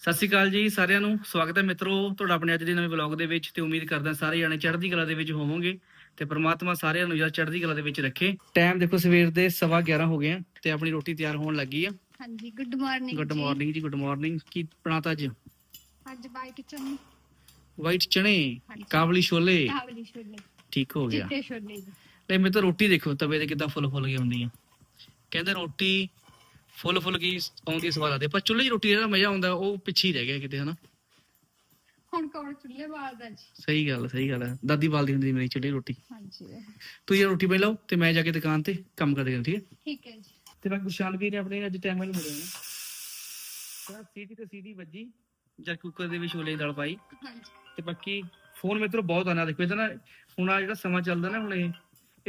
ਸਤਿ ਸ਼੍ਰੀ ਅਕਾਲ ਜੀ ਸਾਰਿਆਂ ਨੂੰ। ਸਵਾਗਤ ਹੈ ਮਿੱਤਰੋ ਤੁਹਾਡਾ ਆਪਣੇ ਅੱਜ ਦੇ ਨਵੇਂ ਵਲੌਗ ਦੇ ਵਿੱਚ ਤੇ ਉਮੀਦ ਕਰਦਾ ਸਾਰੇ ਜਾਣੇ ਚੜ੍ਹਦੀ ਕਲਾ ਦੇ ਵਿੱਚ ਹੋਵੋਗੇ ਤੇ ਪ੍ਰਮਾਤਮਾ ਸਾਰਿਆਂ ਨੂੰ ਯਾਰ ਚੜ੍ਹਦੀ ਕਲਾ ਦੇ ਵਿੱਚ ਰੱਖੇ। ਟਾਈਮ ਦੇਖੋ ਸਵੇਰ ਦੇ 11:30 ਹੋ ਗਏ ਆ ਤੇ ਆਪਣੀ ਰੋਟੀ ਤਿਆਰ ਹੋਣ ਲੱਗੀ ਆ। ਹਾਂਜੀ ਗੁੱਡ ਮਾਰਨਿੰਗ ਗੁੱਡ ਮਾਰਨਿੰਗ ਜੀ ਗੁੱਡ ਮਾਰਨਿੰਗ ਕੀ ਬਣਾਤਾ ਅੱਜ? ਅੱਜ ਬਾਈਕ ਚੰਨੀ। ਵਾਈਟ ਹਾਂਜੀ। ਕਾਬਲੀ ਛੋਲੇ। ਕਾਬਲੀ ਛੋਲੇ। ਠੀਕ ਹੋ ਗਿਆ। ਚਿੱਟੇ ਛੋਲੇ ਜੀ। ਲੈ ਮੈਂ ਤਾਂ ਰੋਟੀ ਦੇਖੋ ਤਵੇ ਤੇ ਕਿਦਾਂ ਫੁੱਲ ਫੁੱਲ ਗਈ ਹੁੰਦੀ ਆ। ਕਹਿੰਦੇ ਰੋਟੀ ਫੁੱਲ ਫੁੱਲ ਗਈ ਆਉਂਦੀ ਸਵਾਦ ਆਦੇ ਪਰ ਚੁੱਲ੍ਹੇ ਦੀ ਰੋਟੀ ਦਾ ਜਿਹੜਾ ਮਜ਼ਾ ਆਉਂਦਾ ਉਹ ਪਿੱਛੇ ਹੀ ਰਹਿ ਗਿਆ ਕਿਤੇ ਹਨਾ? ਹੁਣ ਕੌਣ ਚੁੱਲ੍ਹੇ ਬਾਲਦਾ ਜੀ? ਸਹੀ ਗੱਲ ਸਹੀ ਗੱਲ ਹੈ। ਦਾਦੀ ਬਾਲਦੀ ਹੁੰਦੀ ਸੀ ਮੇਰੀ ਚੁੱਲ੍ਹੇ ਦੀ ਰੋਟੀ। ਹਾਂਜੀ। ਤੁਸੀਂ ਇਹ ਰੋਟੀ ਬਣਾ ਲਓ ਤੇ ਮੈਂ ਜਾ ਕੇ ਦੁਕਾਨ ਤੇ ਕੰਮ ਕਰਦੇ ਹਾਂ ਠੀਕ ਹੈ? ਠੀਕ ਹੈ ਜੀ। ਤੇ ਬਾਕੀ ਗੁਸ਼ਾਨ ਵੀਰ ਨੇ ਆਪਣੇ ਅੱਜ ਟਾਈਮ ਨਾਲ ਮੁੜੇ ਨੇ। ਤਾਂ ਸੀਟੀ ਤੇ ਸੀਟੀ ਵੱਜੀ ਜਦ ਕੁੱਕਰ ਦੇ ਵਿੱਚ ਛੋਲੇ ਦੀ ਦਾਲ ਪਾਈ। ਹਾਂਜੀ। ਤੇ ਬਾਕੀ ਫੋਨ ਮਿੱਤਰੋ ਬਹੁਤ ਆਣਾ ਦੇਖੋ ਇਹਦਾ ਨਾ ਹੁਣ ਆ ਜਿਹੜਾ ਸਮਾਂ ਚੱਲਦਾ ਨਾ ਹੁਣ ਇਹ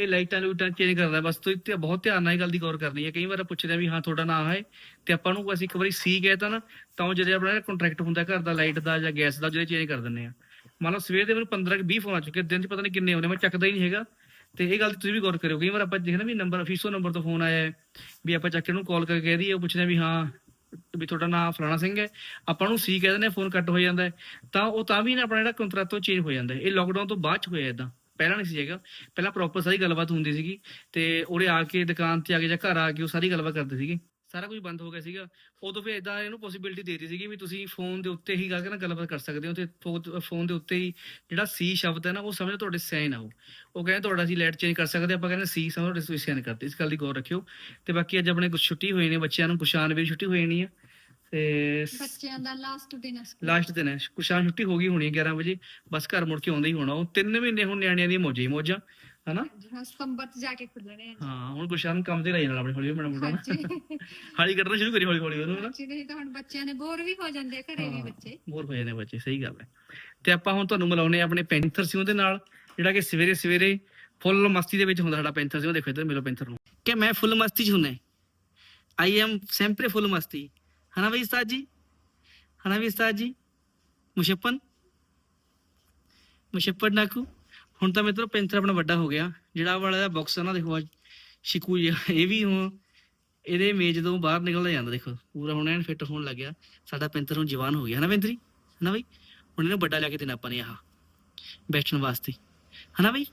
ਇਹ ਲਾਈਟਾਂ ਲੂਟਾਂ ਚੇਂਜ ਕਰਦਾ? ਬਸ ਤੁਸੀਂ ਤੇ ਬਹੁਤ ਧਿਆਨ ਨਾਲ ਇਹ ਗੱਲ ਦੀ ਗੌਰ ਕਰਨੀ ਹੈ। ਕਈ ਵਾਰ ਪੁੱਛਦੇ ਆ ਵੀ ਹਾਂ, ਤੁਹਾਡਾ ਨਾਮ ਹੈ ਤੇ ਆਪਾਂ ਨੂੰ ਅਸੀਂ ਇੱਕ ਵਾਰੀ ਸੀ ਕਹਿਤਾ ਨਾ, ਤਾਂ ਉਹ ਜਿਹੜੇ ਆਪਣਾ ਕੰਟਰੈਕਟ ਹੁੰਦਾ ਘਰ ਦਾ, ਲਾਈਟ ਦਾ ਜਾਂ ਗੈਸ ਦਾ ਜਿਹੜੇ ਚੇਂਜ ਕਰ ਦਿੰਦੇ ਆ। ਮੰਨ ਲਓ ਸਵੇਰ ਦੇ ਮੈਨੂੰ 15 ਕਿ 20 ਫੋਨ ਆ ਚੁੱਕੇ ਦਿਨ 'ਚ ਪਤਾ ਨਹੀਂ ਕਿੰਨੇ ਆਉਂਦੇ, ਮੈਂ ਚੱਕਦਾ ਹੀ ਨਹੀਂ ਹੈਗਾ। ਤੇ ਇਹ ਗੱਲ ਤੁਸੀਂ ਵੀ ਗੌਰ ਕਰਿਓ, ਕਈ ਵਾਰ ਆਪਾਂ ਦੇਖਦੇ ਵੀ ਨੰਬਰ ਅਫੀਸੋ ਨੰਬਰ ਤੋਂ ਫੋਨ ਆਇਆ ਵੀ ਆਪਾਂ ਚੱਕ ਕੇ ਉਹਨੂੰ ਕਾਲ ਕਰਕੇ ਕਹਿ ਦਈਏ, ਉਹ ਪੁੱਛਦੇ ਆ ਵੀ ਹਾਂ, ਵੀ ਤੁਹਾਡਾ ਨਾਮ ਫਲਾਣਾ ਸਿੰਘ ਹੈ। ਆਪਾਂ ਨੂੰ ਸੀ ਕਹਿ ਦਿੰਦੇ ਫੋਨ ਕੱਟ ਹੋ ਜਾਂਦਾ ਤਾਂ ਉਹ ਤਾਂ ਵੀ ਨਾ ਆਪਣਾ ਜਿਹੜਾ ਕੰਟਰੈਕਟ ਤੋਂ ਚੇਂਜ ਹੋ ਜਾਂਦਾ ਇਹ ਲੋਕਡਾਊਨ ਤੋਂ ਬਾਅਦ ਚ ਹੋਇਆ ਇਦਾਂ ਪਹਿਲਾਂ ਨਹੀਂ ਸੀ ਹੈਗਾ। ਪਹਿਲਾਂ ਪ੍ਰੋਪਰ ਸਾਰੀ ਗੱਲਬਾਤ ਹੁੰਦੀ ਸੀਗੀ ਤੇ ਉਹਦੇ ਆ ਕੇ, ਦੁਕਾਨ ਤੇ ਆ ਕੇ ਜਾਂ ਘਰ ਆ ਕੇ ਉਹ ਸਾਰੀ ਗੱਲਬਾਤ ਕਰਦੇ ਸੀਗੇ। ਸਾਰਾ ਕੁਝ ਬੰਦ ਹੋ ਗਿਆ ਸੀਗਾ। ਉਦੋਂ ਫਿਰ ਇਦਾਂ ਇਹਨੂੰ ਪੋਸਿਬਿਲਿਟੀ ਦੇ ਦਿੱਤੀ ਸੀਗੀ ਵੀ ਤੁਸੀਂ ਫੋਨ ਦੇ ਉੱਤੇ ਹੀ ਗੱਲ ਨਾਲ ਗੱਲਬਾਤ ਕਰ ਸਕਦੇ ਹੋ ਤੇ ਫੋਨ ਦੇ ਉੱਤੇ ਹੀ ਜਿਹੜਾ ਸੀ ਸ਼ਬਦ ਹੈ ਨਾ ਉਹ ਸਮਝੋ ਤੁਹਾਡੇ ਸਾਈਨ ਆ ਉਹ ਕਹਿੰਦੇ ਤੁਹਾਡਾ ਅਸੀਂ ਲੈਟ ਚੇਂਜ ਕਰ ਸਕਦੇ ਆਪਾਂ ਕਹਿੰਦੇ ਸੀ ਸਮਝੋ ਤੁਹਾਡੇ ਤੁਸੀਂ ਸਾਈਨ ਕਰਦੇ ਇਸ ਗੱਲ ਦੀ ਗੌਰ ਰੱਖਿਓ। ਤੇ ਬਾਕੀ ਅੱਜ ਆਪਣੇ ਕੁਝ ਛੁੱਟੀ ਹੋਈ ਨੇ, ਬੱਚਿਆਂ ਨੂੰ ਕੁਸ਼ਾਨ ਵੀ ਛੁੱਟੀ ਹੋਈ ਨਹੀਂ ਆ। ਤੇ ਬੱਚਿਆਂ ਦਾ ਲਾਸਟ ਦਿਨ ਹੈ ਸਕੂਲ। ਲਾਸਟ ਦਿਨ ਹੈ ਕੁਸ਼ਾਨ ਛੁੱਟੀ ਹੋ ਗਈ ਹੋਣੀ ਹੈ 11 ਵਜੇ। ਬਸ ਘਰ ਮੁੜ ਕੇ ਆਉਂਦਾ ਹੀ ਹੋਣਾ। ਉਹ ਤਿੰਨ ਮਹੀਨੇ ਹੁਣ ਨਿਆਣਿਆਂ ਦੀਆਂ ਮੌਜਾਂ ਮੌਜਾਂ ਹਨਾ? ਹਾਂ ਸਤੰਬਰ ਚ ਜਾ ਕੇ ਖੁੱਲਣੇ ਆ। ਹਾਂ ਹੁਣ ਕੁਸ਼ਾਨ ਕੰਮ ਤੇ ਲਾਈ ਜਾਣਾ ਆਪਣੇ ਹੌਲੀ ਹੌਲੀ ਬਣਾ ਬਣਾ ਹਾਲੀ ਕੱਢਣਾ ਸ਼ੁਰੂ ਕਰੀ ਹੌਲੀ ਹੌਲੀ ਉਹਨੂੰ ਹਨਾ? ਹਾਂਜੀ ਨਹੀਂ ਤਾਂ ਹੁਣ ਬੱਚਿਆਂ ਨੇ ਬੋਰ ਵੀ ਹੋ ਜਾਂਦੇ ਘਰੇ ਵੀ ਬੱਚੇ। ਬੋਰ ਹੋ ਜਾਂਦੇ ਬੱਚੇ ਸਹੀ ਗੱਲ ਹੈ ਤੇ ਆਪਾਂ ਹੁਣ ਤੁਹਾਨੂੰ ਮਿਲਾਉਨੇ ਆ ਆਪਣੇ ਪੈਂਥਰ ਸੀ ਉਹਦੇ ਨਾਲ ਜਿਹੜਾ ਕਿ ਸਵੇਰੇ ਸਵੇਰੇ ਫੁੱਲ ਮਸਤੀ ਦੇ ਵਿੱਚ ਹੁੰਦਾ ਸਾਡਾ ਪੈਂਥਰ ਸੀ ਉਹ ਦੇਖੋ ਇੱਧਰ ਮਿਲੋ ਪੈਂਥਰ ਨੂੰ ਕਿ ਮੈਂ ਫੁੱਲ ਮਸਤੀ ਚ ਹੁੰਨਾ ਆਈ ਐਮ sempre ਫੁੱਲ ਮਸਤੀ। ਹਨਾ ਬਈ ਉਸਤਾਦ ਜੀ? ਹਨਾ ਵੀ ਉਸਤਾਦ ਜੀ? ਮੁਸ਼ੱਪਨ ਮੁਸ਼ੱਪਨ ਨਾਕੂ? ਹੁਣ ਤਾਂ ਮੇਤਰੋ ਪੈਂਥਰ ਆਪਣਾ ਵੱਡਾ ਹੋ ਗਿਆ। ਜਿਹੜਾ ਆਹ ਵਾਲਾ ਬਾਕਸ ਹੈ ਨਾ, ਦੇਖੋ ਸ਼ਿਕੂ ਇਹ ਵੀ ਹੁਣ ਇਹਦੇ ਮੇਜ਼ ਤੋਂ ਬਾਹਰ ਨਿਕਲਦਾ ਜਾਂਦਾ, ਦੇਖੋ। ਪੂਰਾ ਹੁਣ ਐਨ ਫਿੱਟ ਹੋਣ ਲੱਗ ਗਿਆ ਸਾਡਾ ਪੈਂਥਰ ਹੁਣ ਜਵਾਨ ਹੋ ਗਿਆ। ਹੈ ਹਨਾ ਪੈਂਥਰੀ ਨਾ ਬਈ? ਹੁਣ ਇਹਨੂੰ ਵੱਡਾ ਲਿਆ ਕੇ ਦੇਣਾ ਆਪਾਂ ਨੇ ਆਹ ਬੈਠਣ ਵਾਸਤੇ। ਹੈ ਹਨਾ ਬਈ?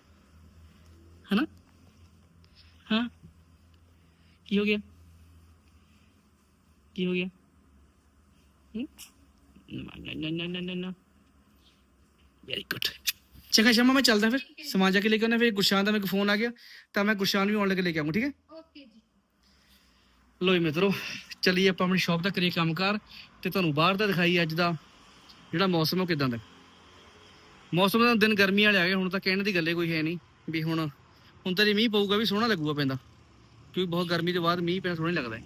ਨਾ ਹਾਂ? ਕੀ ਹੋ ਗਿਆ? ਕੀ ਹੋ ਗਿਆ? ਨਾ ਨਾ ਨਾ ਨਾ ਨਾ ਨਾ ਵੈਰੀ ਗੁੱਡ ਚੰਗਾ ਸ਼ਮਾ ਮੈਂ ਚੱਲਦਾ ਫਿਰ। ਸਮਾਨ ਜਾ ਕੇ ਲੈ ਕੇ ਆਉਣਾ ਫਿਰ ਗੁਰਸ਼ਾਨ ਦਾ ਮੇਰੇ ਕੋਲ ਫੋਨ ਆ ਗਿਆ ਤਾਂ ਮੈਂ ਗੁਰਸ਼ਾਨ ਵੀ ਆਉਣ ਲੱਗੇ ਲੈ ਕੇ ਆਉਂਗਾ ਠੀਕ ਹੈ? ਓਕੇ ਜੀ। ਲੋ ਜੀ ਮਿੱਤਰੋ ਚੱਲੀਏ ਆਪਾਂ ਆਪਣੀ ਸ਼ਾਪ ਦਾ ਕਰੀਏ ਕੰਮਕਾਰ ਤੇ ਤੁਹਾਨੂੰ ਬਾਹਰ ਦਾ ਦਿਖਾਈ ਅੱਜ ਦਾ ਜਿਹੜਾ ਮੌਸਮ ਹੈ ਉਹ ਕਿਦਾਂ ਦਾ। ਮੌਸਮ ਦਾ ਦਿਨ ਗਰਮੀ ਵਾਲੇ ਆ ਗਏ ਹੁਣ ਤਾਂ ਕਹਿਣ ਦੀ ਗੱਲੇ ਕੋਈ ਹੈ ਨਹੀਂ ਵੀ ਹੁਣ ਹੁਣ ਤਾਂ ਜੇ ਮੀਂਹ ਪਊਗਾ ਵੀ ਸੋਹਣਾ ਲੱਗੂਗਾ ਪੈਂਦਾ ਕਿਉਂਕਿ ਬਹੁਤ ਗਰਮੀ ਤੋਂ ਬਾਅਦ ਮੀਂਹ ਪੈਣਾ ਸੋਹਣਾ ਨਹੀਂ ਲੱਗਦਾ ਹੈ।